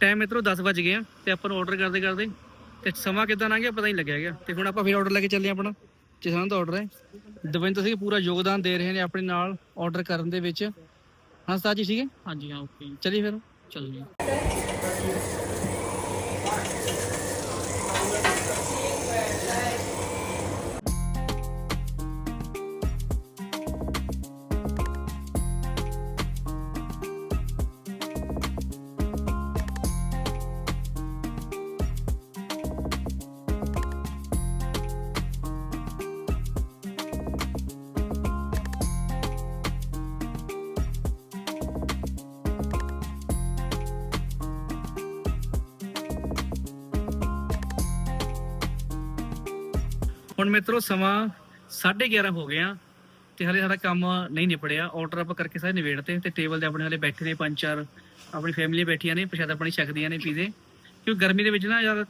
ਟਾਈਮ ਮਿੱਤਰੋ 10 ਵਜ ਗਏ ਆ ਤੇ ਆਪਾਂ ਨੂੰ ਆਰਡਰ ਕਰਦੇ ਕਰਦੇ ਤੇ ਸਮਾਂ ਕਿਦਾਂ ਲੰਘ ਗਿਆ ਪਤਾ ਹੀ ਲੱਗਿਆ ਹੈਗਾ। ਤੇ ਹੁਣ ਆਪਾਂ ਫਿਰ ਆਰਡਰ ਲੈ ਕੇ ਚੱਲੇ ਆਪਣਾ। ਜਿਸਾਂ ਦਾ ਆਰਡਰ ਹੈ। ਦਵਿੰਦਰ ਸਿੰਘ ਪੂਰਾ ਯੋਗਦਾਨ ਦੇ ਰਹੇ ਨੇ ਆਪਣੇ ਨਾਲ ਆਰਡਰ ਕਰਨ ਦੇ ਵਿੱਚ। ਹਾਂ ਉਸਤਾਦ ਜੀ ਠੀਕ ਹੈ? ਹਾਂਜੀ ਹਾਂ ਓਕੇ ਚਲਿਏ ਫਿਰ। ਚਲੋ ਹੁਣ ਮਿੱਤਰੋ ਸਮਾਂ 11:30 ਹੋ ਗਿਆ ਤੇ ਹਲੇ ਸਾਡਾ ਕੰਮ ਨਹੀਂ ਨਿਪੜਿਆ। ਆਰਡਰ ਆਪਾਂ ਕਰਕੇ ਸਾਰੇ ਨਿਬੇੜਤੇ ਤੇ ਟੇਬਲ ਤੇ ਆਪਣੇ ਹਲੇ ਬੈਠੇ ਨੇ ਪੰਜ ਚਾਰ ਆਪਣੀ ਫੈਮਿਲੀ ਬੈਠੀਆਂ ਨੇ ਪ੍ਰਸ਼ਾਦਾ ਪਾਣੀ ਛਕਦੀਆਂ ਨੇ ਪੀਦੇ ਕਿਉਂ ਗਰਮੀ ਦੇ ਵਿੱਚ ਨਾ ਯਾਰ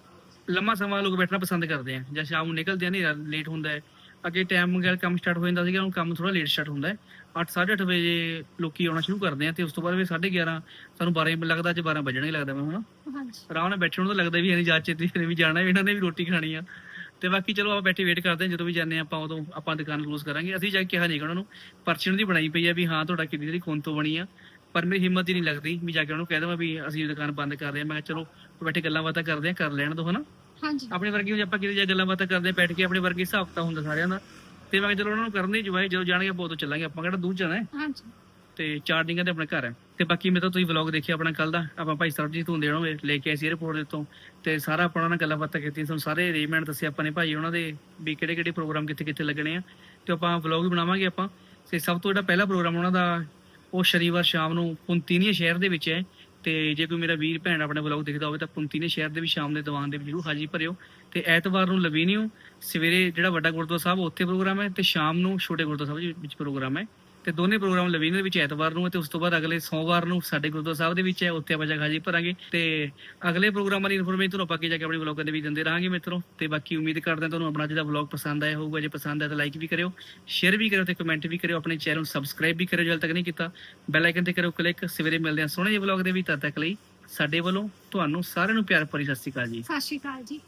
ਲੰਮਾ ਸਮਾਂ ਲੋਕ ਬੈਠਣਾ ਪਸੰਦ ਕਰਦੇ ਆ। ਜਾਂ ਸ਼ਾਮ ਨੂੰ ਨਿਕਲਦੇ ਆ ਨਹੀਂ ਲੇਟ ਹੁੰਦਾ ਹੈ। ਅੱਗੇ ਟਾਈਮ ਗੱਲ ਕੰਮ ਸਟਾਰਟ ਹੋ ਜਾਂਦਾ ਸੀਗਾ ਹੁਣ ਕੰਮ ਥੋੜਾ ਲੇਟ ਸਟਾਰਟ ਹੁੰਦਾ ਹੈ। 8:30 ਵਜੇ ਲੋਕੀ ਆਉਣਾ ਸ਼ੁਰੂ ਕਰਦੇ ਆ ਤੇ ਉਸ ਤੋਂ ਬਾਅਦ ਫਿਰ 11:30 ਸਾਨੂੰ 12 ਲੱਗਦਾ ਅੱਜ 12 ਵੱਜਣੇ ਲੱਗਦਾ ਮੈਨੂੰ ਹਨਾ ਹਾਂਜੀ। ਆਰਾਮ ਨਾਲ ਬੈਠਣ ਨੂੰ ਤਾਂ ਲੱਗਦਾ ਵੀ ਨਹੀਂ ਜਾ ਚੇਤੀ ਵੀ ਜਾਣਾ ਵੀ ਇਹਨਾਂ ਨੇ ਵੀ ਰੋਟੀ ਖਾਣੀ ਆ। ਤੇ ਬਾਕੀ ਚਲੋ ਆਪਾਂ ਬੈਠੇ ਵੇਟ ਕਰਦੇ ਹਾਂ ਜਦੋਂ ਵੀ ਜਾਂਦੇ ਹਾਂ ਆਪਾਂ ਉਦੋਂ ਆਪਾਂ ਦੁਕਾਨ ਕਲੋਜ਼ ਕਰਾਂਗੇ। ਅਸੀਂ ਜਾ ਕੇ ਕਿਹਾ ਨਹੀਂ ਉਹਨਾਂ ਨੂੰ ਪਰਚੀ ਦੀ ਬਣਾਈ ਪਈ ਆ ਵੀ ਹਾਂ ਤੁਹਾਡਾ ਕਿੰਨੀ ਜਿਹੜੀ ਖੁੰਨ ਤੋਂ ਬਣੀ ਆ। ਪਰ ਮੇਰੀ ਹਿੰਮਤ ਹੀ ਨਹੀਂ ਲੱਗਦੀ ਵੀ ਜਾ ਕੇ ਉਹਨੂੰ ਕਹਿ ਦਵਾਂ ਵੀ ਅਸੀਂ ਦੁਕਾਨ ਬੰਦ ਕਰ ਰਹੇ ਹਾਂ। ਮੈਂ ਕਿਹਾ ਚਲੋ ਬੈਠੇ ਗੱਲਾਂ ਬਾਤਾਂ ਕਰਦੇ ਹਾਂ ਕਰ ਲੈਣ ਦੋ ਹਨਾ? ਹਾਂਜੀ। ਆਪਣੇ ਵਰਗੀ ਜੇ ਆਪਾਂ ਕਿਤੇ ਜਾ ਗੱਲਾਂ ਬਾਤਾਂ ਕਰਦੇ ਹਾਂ ਬੈਠ ਕੇ ਆਪਣੇ ਵਰਗੀ ਹਿਸਾਬ ਤਾਂ ਹੁੰਦਾ ਸਾਰਿਆਂ ਦਾ। ਤੇ ਮੈਂ ਕਿਹਾ ਚਲੋ ਉਹਨਾਂ ਨੂੰ ਕਰਨ ਦੀ ਜਵਾਈ ਜਦੋਂ ਜਾਣਗੇ ਆਪਾਂ ਉਦੋਂ ਚੱਲਾਂਗੇ। ਆਪਾਂ ਕਿਹੜਾ ਦੂਰ ਜਾਣਾ ਹੈ? ਹਾਂਜੀ। ਤੇ ਚਾਰ ਦਿਨਾਂ ਤੇ ਆਪਣੇ ਘਰ ਹੈ। ਤੇ ਬਾਕੀ ਮੇਰੇ ਤੋਂ ਤੁਸੀਂ ਵਲੌਗ ਦੇਖਿਆ ਆਪਣਾ ਕੱਲ ਦਾ, ਆਪਾਂ ਭਾਈ ਸਰਬਜੀਤ ਹੁੰਦੇ ਉਹਨਾਂ ਲੈ ਕੇ ਆਏ ਸੀ 에어ਪੋਰਟ ਦੇ ਤੋਂ ਤੇ ਸਾਰਾ ਆਪਾਂ ਉਹਨਾਂ ਨਾਲ ਗੱਲਾਂ ਬਾਤਾਂ ਕੀਤੀਆਂ ਤੁਹਾਨੂੰ ਸਾਰੇ ਅਰੇਂਜਮੈਂਟ ਦੱਸੇ ਆਪਾਂ ਨੇ ਭਾਈ ਉਹਨਾਂ ਦੇ ਵੀ ਕਿਹੜੇ ਕਿਹੜੇ ਪ੍ਰੋਗਰਾਮ ਕਿੱਥੇ ਕਿੱਥੇ ਲੱਗਣੇ ਆ, ਤੇ ਆਪਾਂ ਵਲੌਗ ਵੀ ਬਣਾਵਾਂਗੇ ਆਪਾਂ, ਤੇ ਸਭ ਤੋਂ ਜਿਹੜਾ ਪਹਿਲਾ ਪ੍ਰੋਗਰਾਮ ਉਹਨਾਂ ਦਾ, ਉਹ ਸ਼ਨੀਵਾਰ ਸ਼ਾਮ ਨੂੰ ਪੁੰਤੀਨੀਆ ਸ਼ਹਿਰ ਦੇ ਵਿੱਚ ਹੈ, ਤੇ ਜੇ ਕੋਈ ਮੇਰਾ ਵੀਰ ਭੈਣ ਆਪਣੇ ਵਲੌਗ ਦੇਖਦਾ ਹੋਵੇ ਤਾਂ ਪੁੰਤੀਨੀਆ ਸ਼ਹਿਰ ਦੇ ਵੀ ਸ਼ਾਮ ਦੇ ਦੀਵਾਨ ਦੇ ਵਿੱਚ ਜਰੂਰ ਹਾਜ਼ਰੀ ਭਰਿਓ, ਤੇ ਐਤਵਾਰ ਨੂੰ ਲਵੀਨੀਓ ਸਵੇਰੇ ਜਿਹੜਾ ਵੱਡਾ ਗੁਰਦੁਆਰਾ ਸਾਹਿਬ, ਉੱਥੇ ਪ੍ਰੋਗਰਾਮ ਹੈ, ਤੇ ਸ਼ਾਮ ਨੂੰ ਛੋਟੇ ਗੁਰਦੁਆਰਾ ਸਾਹਿਬ ਵਿੱਚ ਪ੍ਰੋਗਰਾਮ ਹੈ। ਤੇ ਦੋਨੇ ਪ੍ਰੋਗਰਾਮ ਲਵੀਨੀਓ ਵਿੱਚ ਐਤਵਾਰ ਨੂੰ ਹੈ ਤੇ ਉਸ ਤੋਂ ਬਾਅਦ ਅਗਲੇ ਸੋਮਵਾਰ ਨੂੰ ਸਾਡੇ ਗੁਰਦੁਆਰਾ ਸਾਹਿਬ ਦੇ ਵਿੱਚ ਹੈ, ਉੱਥੇ ਆਪਾਂ ਜਾ ਕੇ ਭਰਾਂਗੇ। ਤੇ ਅਗਲੇ ਪ੍ਰੋਗਰਾਮਾਂ ਦੀ ਇਨਫੋਰਮੇਸ਼ਨ ਤੁਹਾਨੂੰ ਆਪਾਂ ਅੱਗੇ ਜਾ ਕੇ ਆਪਣੇ ਵਲੌਗਾਂ ਦੇ ਵੀ ਦਿੰਦੇ ਰਹਾਂਗੇ ਮਿੱਤਰੋ। ਤੇ ਬਾਕੀ ਉਮੀਦ ਕਰਦੇ ਹਾਂ ਤੁਹਾਨੂੰ ਆਪਣਾ ਜਿਹੜਾ ਵਲੌਗ ਪਸੰਦ ਆਇਆ ਹੋਊਗਾ, ਜੇ ਪਸੰਦ ਆਇਆ ਤਾਂ ਲਾਈਕ ਵੀ ਕਰਿਓ ਸ਼ੇਅਰ ਵੀ ਕਰਿਓ ਤੇ ਕਮੈਂਟ ਵੀ ਕਰਿਓ, ਆਪਣੇ ਚੈਨਲ ਨੂੰ ਸਬਸਕ੍ਰਾਈਬ ਵੀ ਕਰਿਓ ਜੇ ਤੱਕ ਨਹੀਂ ਕੀਤਾ। ਬੈਲ ਆਈਕਨ ਤੇ ਕਰਿਓ ਕਲਿੱਕ ਸਵੇਰੇ ਮਿਲਦੇ ਹਾਂ ਸੋਹਣੇ ਜਿਹੇ ਵਲੌਗ ਦੇ ਵੀ ਤਦ ਤੱਕ ਲਈ ਸਾਡੇ ਵੱਲੋਂ ਤੁਹਾਨੂੰ ਸਾਰਿਆਂ ਨੂੰ ਪਿਆਰ ਭਰੀ ਸਤਿ ਸ਼੍ਰੀ ਅਕਾਲ ਜੀ। ਸਤਿ ਸ਼੍ਰੀ ਅਕਾਲ ਜੀ।